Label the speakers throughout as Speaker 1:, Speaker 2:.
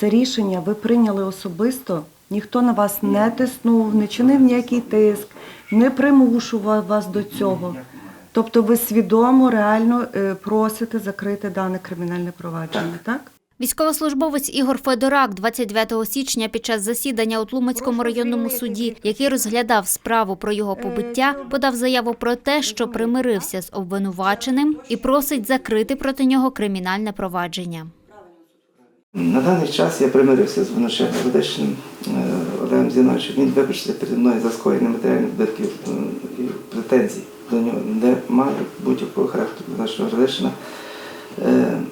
Speaker 1: Це рішення ви прийняли особисто. Ніхто на вас не тиснув, не чинив ніякий тиск, не примушував вас до цього. Тобто ви свідомо, реально е, просите закрити дане кримінальне провадження, так?
Speaker 2: Військовослужбовець Ігор Федорак 29 січня під час засідання у Тлумацькому районному суді, який розглядав справу про його побиття, подав заяву про те, що примирився з обвинуваченим і просить закрити проти нього кримінальне провадження.
Speaker 3: На даний час я примирився з виношенням Радешним Олегом Зіновичем. Він вибачився перед мною за скоєння матеріальних збитків е, і претензій до нього, де має будь-якого характеру нашого Радешина. Е,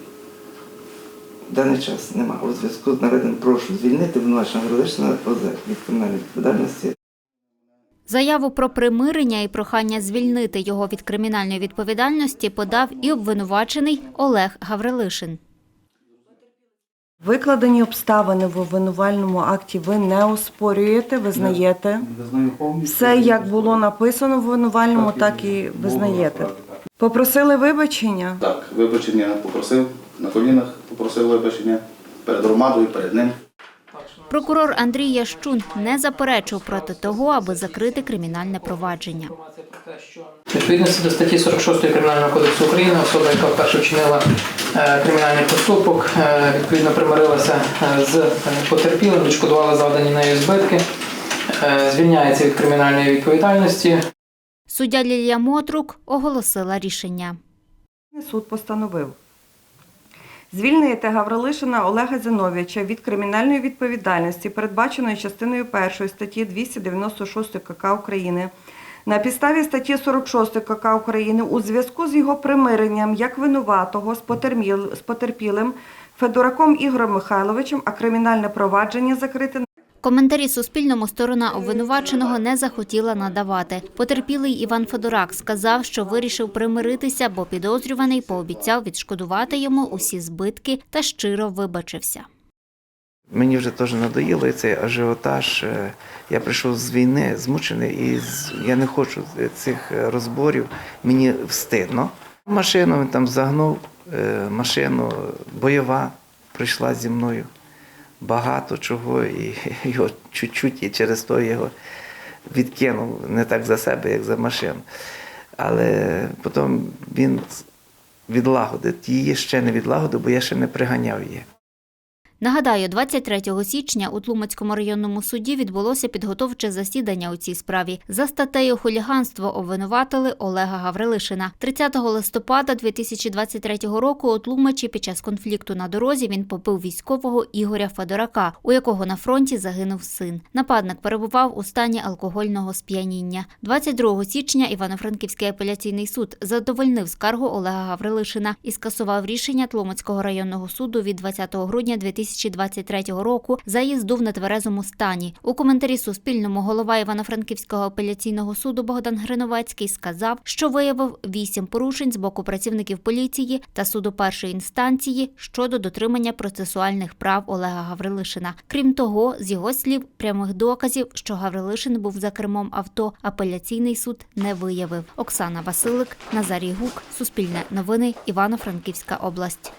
Speaker 3: В даний час немає. У зв'язку з наведеним прошу звільнити винуваченого Радешина від кримінальної відповідальності
Speaker 2: Заяву про примирення і прохання звільнити його від кримінальної відповідальності подав і обвинувачений Олег Гаврилишин.
Speaker 1: Викладені обставини в обвинувальному акті ви не оспорюєте, визнаєте.
Speaker 4: Визнаю повністю.
Speaker 1: Все, як було написано в обвинувальному, так і визнаєте. Попросили вибачення.
Speaker 4: Так, вибачення попросив на колінах, попросив вибачення перед громадою, перед ним.
Speaker 2: Прокурор Андрій Ящун не заперечив проти того, аби закрити кримінальне провадження.
Speaker 5: Відповідності до статті 46 Кримінального кодексу України особа, яка вперше вчинила е, кримінальний проступок, е, відповідно примирилася е, з потерпілим, відшкодувала завдані нею збитки, звільняється від кримінальної відповідальності.
Speaker 2: Суддя Лілія Мотрук оголосила рішення.
Speaker 1: Суд постановив. Звільнити Гаврилишина Олега Зиновича від кримінальної відповідальності, передбаченої частиною 1 статті 296 КК України, на підставі статті 46 КК України у зв'язку з його примиренням як винуватого з потерпілим Федораком Ігорем Михайловичем, а кримінальне провадження закрите
Speaker 2: Коментарі Суспільному сторона обвинуваченого не захотіла надавати. Потерпілий Іван Федорак сказав, що вирішив примиритися, бо підозрюваний пообіцяв відшкодувати йому усі збитки та щиро вибачився.
Speaker 3: Мені вже теж надоїло цей ажіотаж. Е, Я прийшов з війни, змучений, і я не хочу цих е, розборів. Мені встидно. Машину він там загнув, е, машину бойова прийшла зі мною. Багато чого, і його чуть-чуть, і через то його відкинув не так за себе, як за машину. Але потім він відлагодив. Її ще не відлагодив, бо я ще не приганяв її.
Speaker 2: Нагадаю, 23 січня у Тлумацькому районному суді відбулося підготовче засідання у цій справі. За статтею хуліганство обвинуватили Олега Гаврилишина. 30 листопада 2023 року у Тлумачі під час конфлікту на дорозі він побив військового Ігоря Федорака, у якого на фронті загинув син. Нападник перебував у стані алкогольного сп'яніння. 22 січня Івано-Франківський апеляційний суд задовольнив скаргу Олега Гаврилишина і скасував рішення Тлумацького районного суду від 20 грудня 2023 року за їзду в нетверезому стані. У коментарі Суспільному голова Івано-Франківського апеляційного суду Богдан Гриновецький сказав, що виявив вісім порушень з боку працівників поліції та суду першої інстанції щодо дотримання процесуальних прав Олега Гаврилишина. Крім того, з його слів, прямих доказів, що Гаврилишин був за кермом авто, апеляційний суд не виявив. Оксана Василик, Назарій Гук, Суспільне новини, Івано-Франківська область.